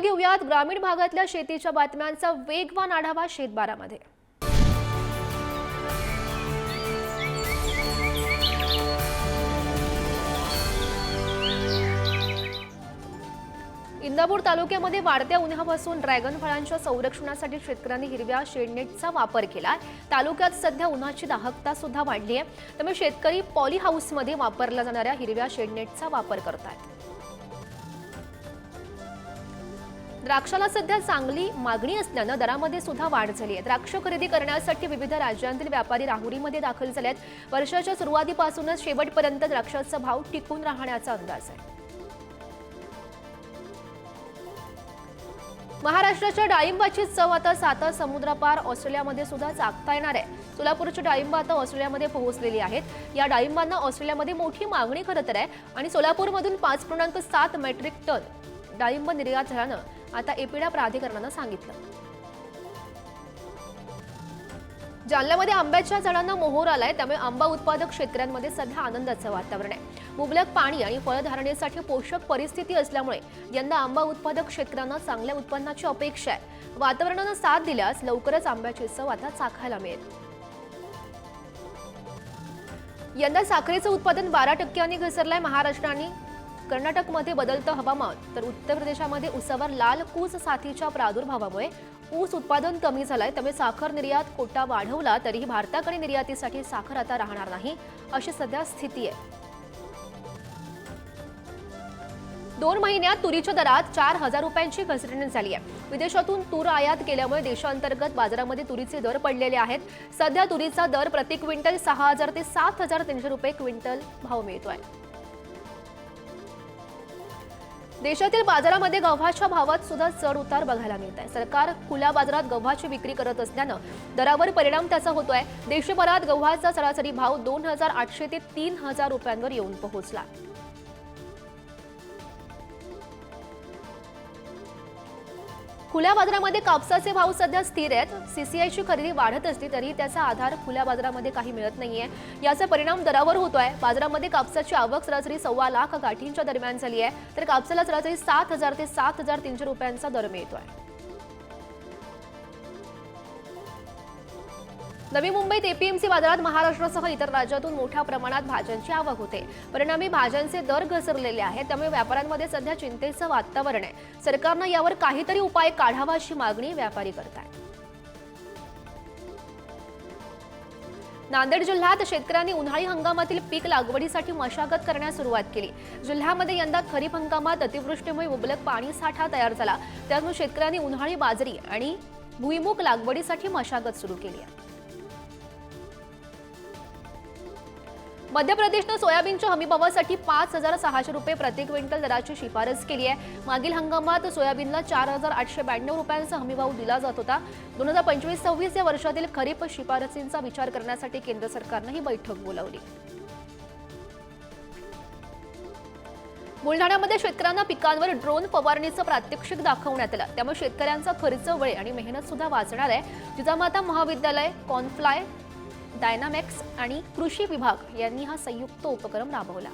घेऊयात. ग्रामीण भागातल्या शेतीच्या बातम्यांचा वेगवान आढावा शेतबारामध्ये. इंदापूर तालुक्यामध्ये वाढत्या उन्हापासून ड्रॅगन फळांच्या संरक्षणासाठी शेतकऱ्यांनी हिरव्या शेडनेटचा वापर केला तालुक्यात सध्या उन्हाची दाहकता सुद्धा वाढली आहे त्यामुळे शेतकरी पॉली हाऊसमध्ये वापरल्या जाणाऱ्या हिरव्या शेडनेटचा वापर करतात द्राक्षाला सध्या चांगली मागणी असल्यानं दरामध्ये सुद्धा वाढ झाली आहे. द्राक्ष खरेदी करण्यासाठी विविध राज्यांतील व्यापारी राहुरीमध्ये दाखल झाले आहेत वर्षाच्या सुरुवातीपासूनच शेवटपर्यंत द्राक्षाचा भाव टिकून राहण्याचा अंदाज आहे. महाराष्ट्राच्या डाळिंबाची चव आता साता समुद्रापार ऑस्ट्रेलियामध्ये सुद्धा चाकता येणार आहे. सोलापूरची डाळिंब आता ऑस्ट्रेलियामध्ये पोहोचलेली आहेत. या डाळिंबांना ऑस्ट्रेलियामध्ये मोठी मागणी खरं तर आहे आणि सोलापूरमधून पाच पूर्णांक सात मेट्रिक टन डाळिंब निर्यात झाल्यानं आता एपिडा प्राधिकरणानं सांगितलं. जालन्यामध्ये आंब्याच्या झाडांना मोहोर आलाय त्यामुळे आंबा उत्पादक शेतकऱ्यांमध्ये सध्या आनंदाचं वातावरण आहे. मुबलक पाणी आणि फळधारणेसाठी पोषक परिस्थिती असल्यामुळे यंदा आंबा उत्पादक शेतकऱ्यांना चांगल्या उत्पन्नाची अपेक्षा आहे. वातावरणानं साथ दिल्यास लवकरच आंब्याची चव आता चाखायला मिळेल. यंदा साखरेचं उत्पादन बारा टक्क्यांनी घसरलंय महाराष्ट्रांनी. कर्नाटकमध्ये बदलतं हवामान. तर उत्तर प्रदेशामध्ये उसावर लाल कूस साथीच्या प्रादुर्भावामुळे ऊस उत्पादन कमी झालंय. त्यामुळे साखर निर्यात कोटा वाढवला तरीही भारताकडे निर्यातीसाठी साखर आता राहणार नाही अशी सध्या स्थिती आहे. दोन महिन्यात तुरीच्या दरात चार हजार रुपयांची घसरण झाली आहे. विदेशातून तूर आयात केल्यामुळे देशांतर्गत बाजारामध्ये तुरीचे दर पडलेले आहेत. सध्या तुरीचा दर प्रति क्विंटल सहा हजार ते सात हजार तीनशे रुपये क्विंटल भाव मिळतोय. देशातील बाजारामध्ये गव्हाच्या भावात सुद्धा चढ उतार बघायला मिळत आहे. सरकार खुल्या बाजारात गव्हाची विक्री करत असल्यानं दरावर परिणाम त्याचा होतोय. देशभरात गव्हाचा सरासरी भाव दोन हजार आठशे ते तीन हजार रुपयांवर येऊन पोहोचला. खुल्या बाजारामध्ये कापसाचे भाव सध्या स्थिर आहेत. सीसीआयची खरेदी वाढत असली तरी त्याचा आधार खुल्या बाजारामध्ये काही मिळत नाहीये. याचा परिणाम दरावर होतोय. बाजारामध्ये कापसाची आवक सरासरी सव्वा लाख गाठींच्या दरम्यान झाली आहे. तर कापसाला सरासरी सात हजार ते सात हजार तीनशे रुपयांचा दर मिळतोय. नवी मुंबईत एपीएमसी बाजारात महाराष्ट्रासह इतर राज्यातून मोठ्या प्रमाणात भाज्यांची आवक होते. परिणामी भाज्यांचे दर घसरलेले आहेत. त्यामुळे व्यापाऱ्यांमध्ये सध्या चिंतेचं वातावरण आहे. सरकारनं यावर काहीतरी उपाय काढावा अशी मागणी व्यापारी करतात नांदेड जिल्ह्यात शेतकऱ्यांनी उन्हाळी हंगामातील पीक लागवडीसाठी मशागत करण्यास सुरुवात केली. जिल्ह्यामध्ये यंदा खरीप हंगामात अतिवृष्टीमुळे मुबलक पाणी साठा तयार झाला. त्यामुळे शेतकऱ्यांनी उन्हाळी बाजरी आणि भुईमुग लागवडीसाठी मशागत सुरू केली आहे. मध्य प्रदेशनं सोयाबीनच्या हमीभावासाठी पाच हजार सहाशे रुपये प्रति क्विंटल दराची शिफारस केली आहे. मागील हंगामात सोयाबीनला चार हजार आठशे ब्याण्णव रुपयांचा हमीभाव दिला जात होता. दोन हजार पंचवीस सव्वीस या वर्षातील खरीप शिफारसींचा विचार करण्यासाठी केंद्र सरकारनं ही बैठक बोलावली. बुलढाण्यामध्ये शेतकऱ्यांना पिकांवर ड्रोन फवारणीचं प्रात्यक्षिक दाखवण्यात आलं. त्यामुळे शेतकऱ्यांचा खर्च वेळ आणि मेहनत सुद्धा वाचणार आहे. जिजामाता महाविद्यालय कॉनफ्लाय डायनामॅक्स आणि कृषी विभाग यांनी हा संयुक्त उपक्रम राबवला.